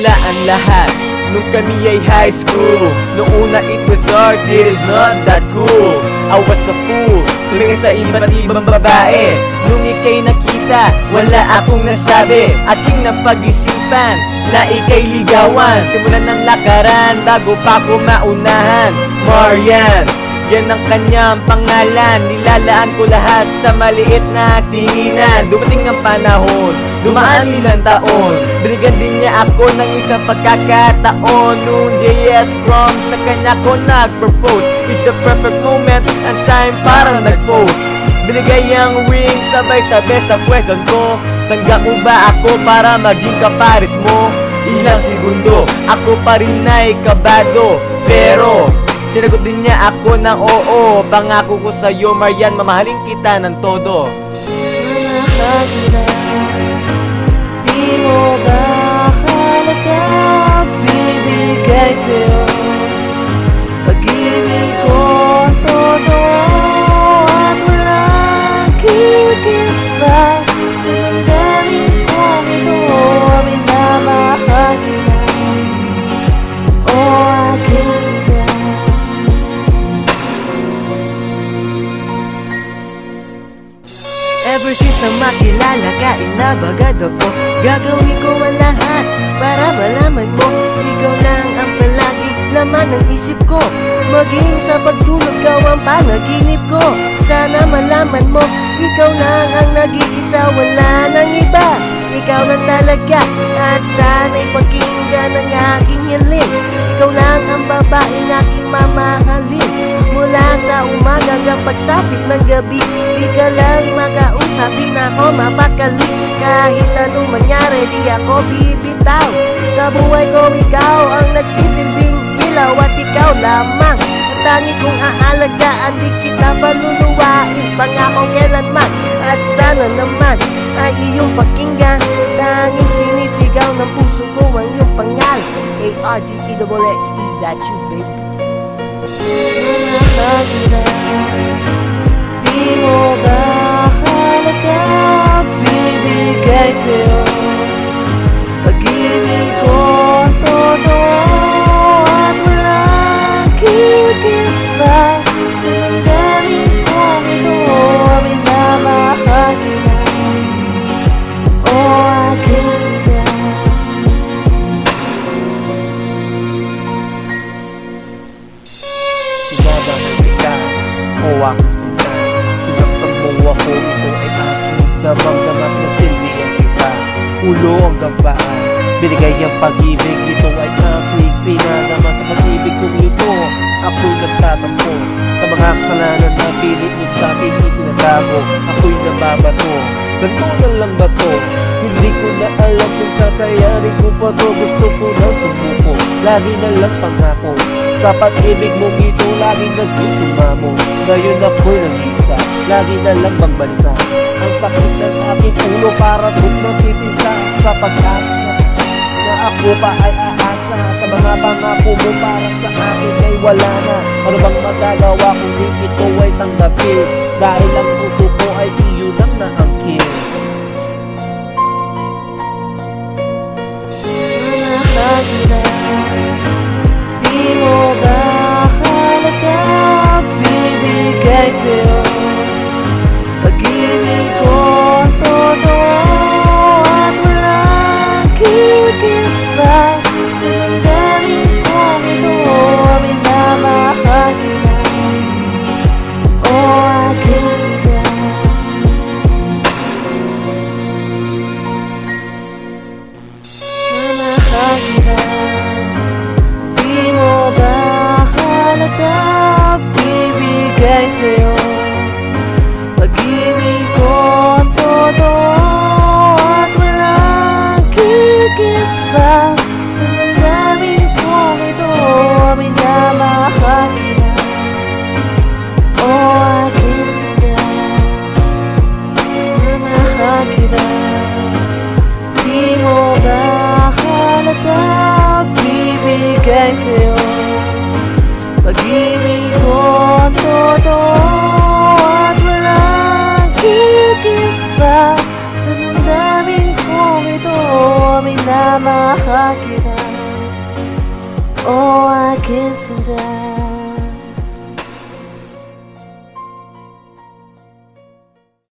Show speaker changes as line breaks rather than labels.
nagsimula ang lahat. Nung kami ay high school Noong una it was hard, it is not that cool. I was a fool Tumingin sa iba't ibang babae. Nung ikay nakita, wala akong nasabi. Aking napag-isipan na ikay ligawan. Simulan ng lakaran bago pa ko maunahan. Marian yan ang kanyang pangalan. Nilalaan ko lahat sa maliit na tinginan Dumating ang panahon Dumaan ilang taon. Binigan din niya ako ng isang pagkakataon. Noong JS prom sa kanya ko nag-propose. It's the perfect moment and time para nag-post. Binigay ang ring sabay-sabay sa question ko. Tanggap mo ba ako para maging kaparis mo? Ilang segundo, ako pa rin ay kabado. Pero Sinagot din niya ako ng oo Pangako ko sa'yo, Marian, mamahalin kita ng todo.
Mahal Di mo ba halaga Bibigay sa'yo Since na makilala ka, inabagad ako Gagawin ko ang lahat para malaman mo. Ikaw lang ang palaging laman ng isip ko. Maging sa pagtulog ka ang panaginip ko. Sana malaman mo, ikaw lang ang nag-iisa Wala nang iba, ikaw lang talaga At sana'y pakinggan ang aking hiling. Ikaw lang ang babaeng aking umaga hanggang pagsapit ng gabi Di ka lang makausap, na ako mapakali Kahit anong mangyari, di ako bibitaw. Sa buhay ko, ikaw ang nagsisilbing ilaw At ikaw lamang. Ang tangi kong aalagaan Di kita paluluwain, pangakong kailanman At sana naman ay iyong pakinggan. Tanging sinisigaw ng puso ko ang iyong pangalan. A-R-Z-E-X-E, that's you baby Mahal kita Di mo
Ulo ang gambaan Binigay ang pag-ibig, ito ay aking Pinadama sa pag-ibig kong ito Ako'y nagtatampo. Sa mga kasalanan na pilit mo sa akin Itinatago, ako'y nababato. Ganito na lang ba to? Hindi ko na alam kung kakayanin ko pa to. Gusto ko na sumuko Lagi na lang pangako. Sa pag-ibig mong ito Laging nagsusumamo. Ngayon ako'y nag-isa Lagi na lang magbansa Ang sakit ng aking ulo Para mapipisa Sa pag-asa. Na ako pa ay aasa Sa mga pangako mo Para sa akin ay wala na. Ano bang magagawa kung di ito ay tanggapin? Dahil ang puso
Bibigay sa'yo. Pag-ibig ko ang todo At walang kikiba Sa damdamin kong ito Minamahal kita. O aking siya Mahal kita. Di mo ba halaga Bibigay sa'yo? Pag-ibig kikiba Sa damdamin kong ito Minamahal minamahal kita O aking sinday